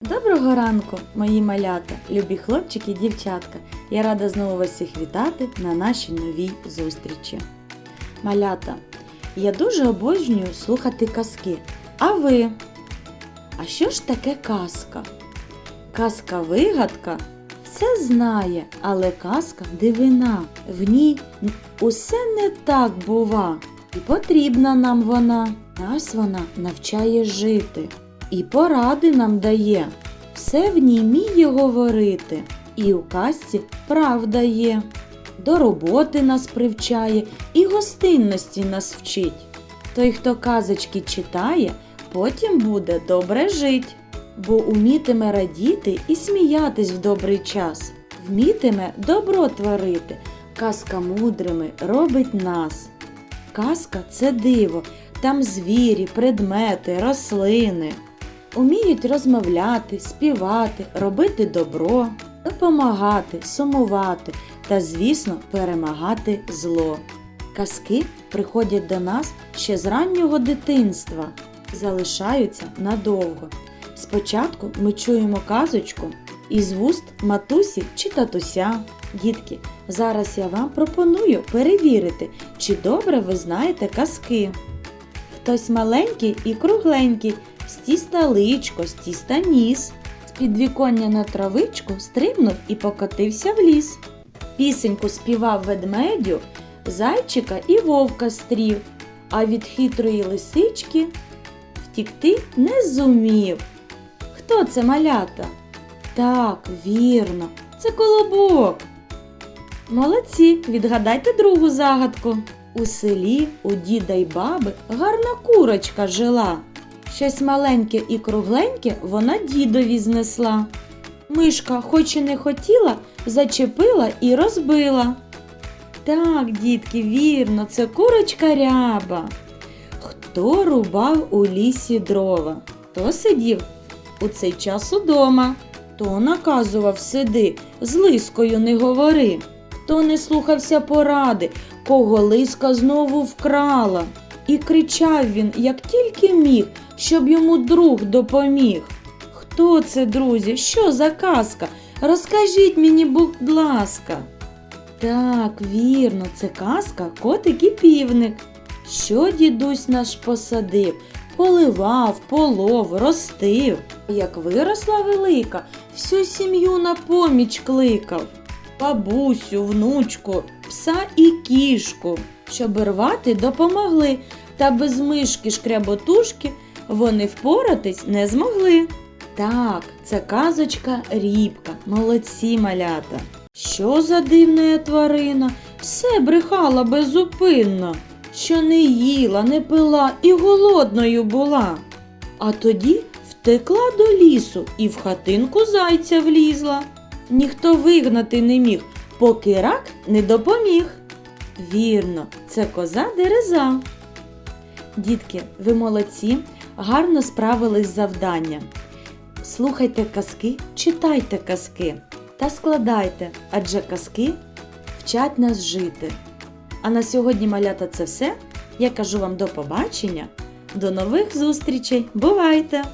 Доброго ранку, мої малята, любі хлопчики і дівчатка. Я рада знову вас всіх вітати на нашій новій зустрічі. Малята, я дуже обожнюю слухати казки. А ви? А що ж таке казка? Казка-вигадка все знає, але казка дивина. В ній усе не так бува. І потрібна нам вона. Нас вона навчає жити. І поради нам дає. Все в ній вміє говорити. І у казці правда є. До роботи нас привчає і гостинності нас вчить. Той, хто казочки читає, потім буде добре жить, бо умітиме радіти і сміятись в добрий час, вмітиме добро творити, казка мудрими робить нас. Казка це диво, там звірі, предмети, рослини. Уміють розмовляти, співати, робити добро, допомагати, сумувати та, звісно, перемагати зло. Казки приходять до нас ще з раннього дитинства, залишаються надовго. Спочатку ми чуємо казочку із вуст матусі чи татуся. Дітки, зараз я вам пропоную перевірити, чи добре ви знаєте казки. Хтось маленький і кругленький, з личко, з ніс. З підвіконня на травичку стрибнув і покотився в ліс. Пісеньку співав ведмедю, зайчика і вовка стрів, а від хитрої лисички втікти не зумів. Хто це малята? Так, вірно, це колобок. Молодці, відгадайте другу загадку. У селі у діда й баби гарна курочка жила. Щось маленьке і кругленьке вона дідові знесла. Мишка, хоч і не хотіла, зачепила і розбила. Так, дітки, вірно, це курочка ряба. Хто рубав у лісі дрова, хто сидів у цей час удома, хто наказував сиди, з лискою не говори, хто не слухався поради, кого лиска знову вкрала. І кричав він, як тільки міг, щоб йому друг допоміг. Хто це, друзі? Що за казка? Розкажіть мені, будь ласка. Так, вірно, це казка котик і півник. Що дідусь наш посадив, поливав, полов, ростив. Як виросла велика, всю сім'ю на поміч кликав. Бабусю, внучку, пса і кішку, щоб рвати допомогли, та без мишки шкряботушки вони впоратись не змогли. Так, це казочка рібка, молодці малята. Що за дивна тварина? Все брехала безупинно, що не їла, не пила і голодною була. А тоді втекла до лісу і в хатинку зайця влізла. Ніхто вигнати не міг, поки рак не допоміг. Вірно, це коза дереза. Дітки, ви молодці, гарно справились з завданням. Слухайте казки, читайте казки та складайте, адже казки вчать нас жити. А на сьогодні, малята, це все. Я кажу вам до побачення, до нових зустрічей. Бувайте!